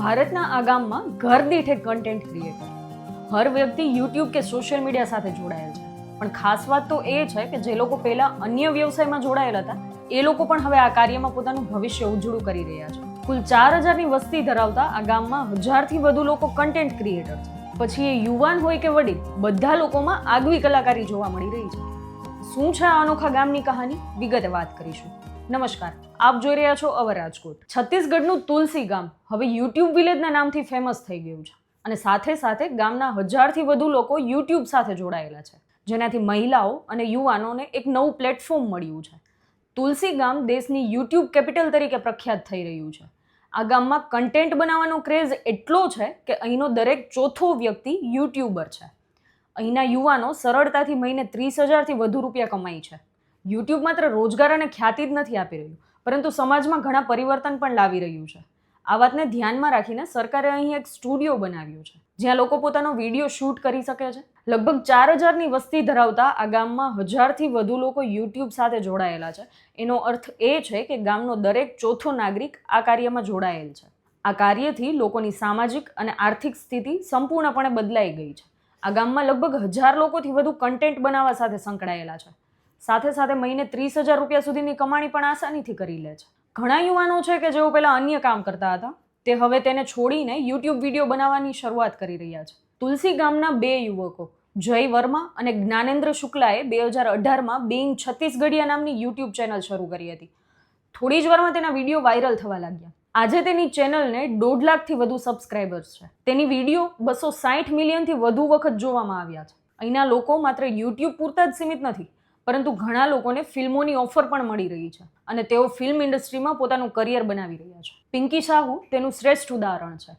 ભારતના આ ગામમાં ઘર દીઠ કન્ટેન્ટ ક્રિએટર હર વ્યક્તિ યુટ્યુબ કે સોશિયલ મીડિયા સાથે જોડાયેલ છે. પણ ખાસ વાત તો એ છે કે જે લોકો પહેલા અન્ય વ્યવસાયમાં જોડાયેલા હતા, એ લોકો પણ હવે આ કાર્યમાં પોતાનું ભવિષ્ય ઉજળું કરી રહ્યા છે. કુલ ચાર હજારની વસ્તી ધરાવતા આ ગામમાં હજારથી વધુ લોકો કન્ટેન્ટ ક્રિએટર છે. પછી એ યુવાન હોય કે વડીલ, બધા લોકોમાં આગવી કલાકારી જોવા મળી રહી છે. શું છે આ અનોખા ગામની કહાની? વિગતે વાત કરીશું. નમસ્કાર. આપ જોઈ રહ્યા છો અવર રાજકોટ. છત્તીસગઢનું તુલસી ગામ હવે યુટ્યુબ વિલેજના નામથી ફેમસ થઈ ગયું છે. અને સાથે સાથે ગામના હજારથી વધુ લોકો યુટ્યુબ સાથે જોડાયેલા છે. જેનાથી મહિલાઓ અને યુવાનોને એક નવું પ્લેટફોર્મ મળ્યું છે. તુલસી ગામ દેશની યુટ્યુબ કેપિટલ તરીકે પ્રખ્યાત થઈ રહ્યું છે. આ ગામમાં કન્ટેન્ટ બનાવવાનો ક્રેઝ એટલો છે કે અહીંનો દરેક ચોથો વ્યક્તિ યુટ્યુબર છે. અહીંના યુવાનો સરળતાથી મહિને ત્રીસ હજારથી વધુ રૂપિયા કમાય છે. યુટ્યુબ માત્ર રોજગાર અને ખ્યાતિ જ નથી આપી રહ્યું, પરંતુ સમાજમાં ઘણા પરિવર્તન પણ લાવી રહ્યું છે. આ વાતને ધ્યાનમાં રાખીને સરકારે અહીં એક સ્ટુડિયો બનાવ્યો છે, જ્યાં લોકો પોતાનો વીડિયો શૂટ કરી શકે છે. લગભગ ચાર હજારની વસ્તી ધરાવતા આ ગામમાં હજારથી વધુ લોકો યુટ્યુબ સાથે જોડાયેલા છે. એનો અર્થ એ છે કે ગામનો દરેક ચોથો નાગરિક આ કાર્યમાં જોડાયેલ છે. આ કાર્યથી લોકોની સામાજિક અને આર્થિક સ્થિતિ સંપૂર્ણપણે બદલાઈ ગઈ છે. આ ગામમાં લગભગ હજાર લોકોથી વધુ કન્ટેન્ટ બનાવવા સાથે સંકળાયેલા છે. સાથે સાથે મહિને ત્રીસ હજાર રૂપિયા સુધીની કમાણી પણ આસાનીથી કરી લે છે. ઘણા યુવાનો છે કે જેઓ પહેલાં અન્ય કામ કરતા હતા, તે હવે તેને છોડીને યુટ્યુબ વીડિયો બનાવવાની શરૂઆત કરી રહ્યા છે. તુલસી ગામના બે યુવકો, જય વર્મા અને જ્ઞાનેન્દ્ર શુક્લાએ બે હજાર અઢારમાં બેઇંગ છત્તીસગઢિયા નામની યુટ્યુબ ચેનલ શરૂ કરી હતી. થોડી જ વારમાં તેના વીડિયો વાયરલ થવા લાગ્યા. આજે તેની ચેનલને દોઢ લાખથી વધુ સબસ્ક્રાઇબર્સ છે. તેની વીડિયો બસો સાઠ મિલિયનથી વધુ વખત જોવામાં આવ્યા છે. અહીંના લોકો માત્ર યુટ્યુબ પૂરતા જ સીમિત નથી પરંતુ ઘણા લોકોને ફિલ્મોની ઓફર પણ મળી રહી છે અને તેઓ ફિલ્મ ઇન્ડસ્ટ્રીમાં પોતાનું કરિયર બનાવી રહ્યા છે. પિંકી સાહુ તેનું શ્રેષ્ઠ ઉદાહરણ છે.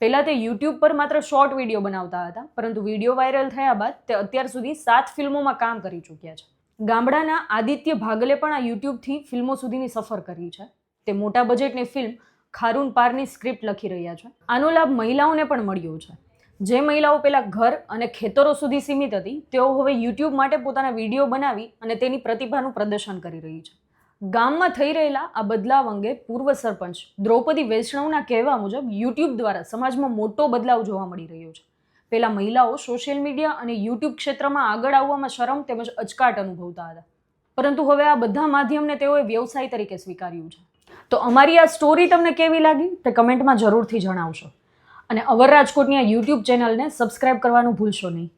પહેલાં તે યુટ્યુબ પર માત્ર શોર્ટ વીડિયો બનાવતા હતા, પરંતુ વીડિયો વાયરલ થયા બાદ તે અત્યાર સુધી સાત ફિલ્મોમાં કામ કરી ચૂક્યા છે. ગામડાના આદિત્ય ભાગલે પણ આ યુટ્યુબથી ફિલ્મો સુધીની સફર કરી છે. તે મોટા બજેટની ફિલ્મ ખારૂન પારની સ્ક્રિપ્ટ લખી રહ્યા છે. આનો લાભ મહિલાઓને પણ મળ્યો છે. જે મહિલાઓ પહેલાં ઘર અને ખેતરો સુધી સીમિત હતી, તેઓ હવે યુટ્યુબ માટે પોતાના વીડિયો બનાવી અને તેની પ્રતિભાનું પ્રદર્શન કરી રહી છે. ગામમાં થઈ રહેલા આ બદલાવ અંગે પૂર્વ સરપંચ દ્રૌપદી વૈષ્ણવના કહેવા મુજબ યુટ્યુબ દ્વારા સમાજમાં મોટો બદલાવ જોવા મળી રહ્યો છે. પહેલાં મહિલાઓ સોશિયલ મીડિયા અને યુટ્યુબ ક્ષેત્રમાં આગળ આવવામાં શરમ તેમજ અચકાટ અનુભવતા હતા. પરંતુ હવે આ બધા માધ્યમને તેઓએ વ્યવસાય તરીકે સ્વીકાર્યું છે. તો અમારી આ સ્ટોરી તમને કેવી લાગી? તે કમેન્ટમાં જરૂરથી જણાવશો. અને અવર રાજકોટની આ યુટ્યુબ ચેનલને સબસ્ક્રાઇબ કરવાનું ભૂલશો નહીં.